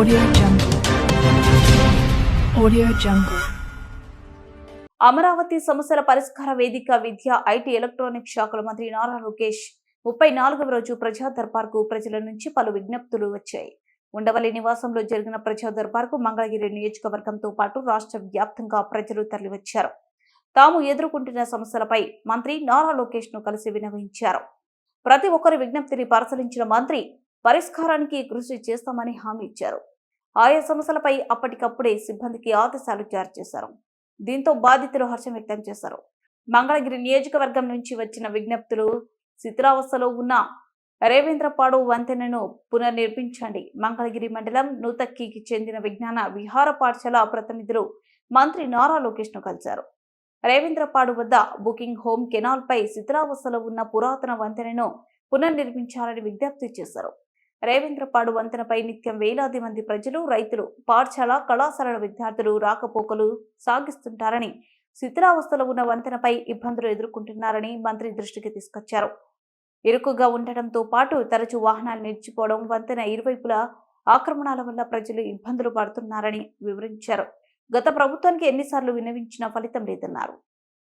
Audio Jungle. Audio Jungle. Amaravati సమస్యల పరిష్కార వేదిక విద్య ఐటీ ఎలక్ట్రానిక్ శాఖల మంత్రి నారా లోకేష్ ముప్పై నాలుగవ రోజు ప్రజా దర్బార్కు ప్రజల నుంచి పలు విజ్ఞప్తులు వచ్చాయి ఉండవల్లి నివాసంలో జరిగిన ప్రజా దర్బార్కు మంగళగిరి నియోజకవర్గంతో పాటు రాష్ట్ర వ్యాప్తంగా ప్రజలు తరలివచ్చారు తాము ఎదుర్కొంటున్న సమస్యలపై మంత్రి నారా లోకేష్ను కలిసి వినవించారు ప్రతి ఒక్కరి విజ్ఞప్తిని పరిశీలించిన మంత్రి పరిష్కారానికి కృషి చేస్తామని హామీ ఇచ్చారు. ఆయా సమస్యలపై అప్పటికప్పుడే సిబ్బందికి ఆదేశాలు జారీ చేశారు. దీంతో బాధితులు హర్షం వ్యక్తం చేశారు. మంగళగిరి నియోజకవర్గం నుంచి వచ్చిన విజ్ఞప్తులు శిథిలావస్థలో ఉన్న రేవేంద్రపాడు వంతెనను పునర్నిర్మించండి. మంగళగిరి మండలం నూతక్కికి చెందిన విజ్ఞాన విహార పాఠశాల ప్రతినిధులు మంత్రి నారా లోకేష్ను కలిశారు. రేవేంద్రపాడు వద్ద బుకింగ్ హోమ్ కెనాల్ పై శిథిలావస్థలో ఉన్న పురాతన వంతెనను పునర్నిర్మించాలని విజ్ఞప్తి చేశారు. రేవేంద్రపాడు వంతెనపై నిత్యం వేలాది మంది ప్రజలు రైతులు పాఠశాల కళాశాలల విద్యార్థులు రాకపోకలు సాగిస్తుంటారని శిథిలావస్థలో ఉన్న వంతెనపై ఇబ్బందులు ఎదుర్కొంటున్నారని మంత్రి దృష్టికి తీసుకొచ్చారు. ఇరుకుగా ఉండటంతో పాటు తరచూ వాహనాలు నిలిచిపోవడం వంతెన ఇరువైపులా ఆక్రమణాల వల్ల ప్రజలు ఇబ్బందులు పడుతున్నారని వివరించారు. గత ప్రభుత్వానికి ఎన్నిసార్లు విన్నవించినా ఫలితం లేదన్నారు.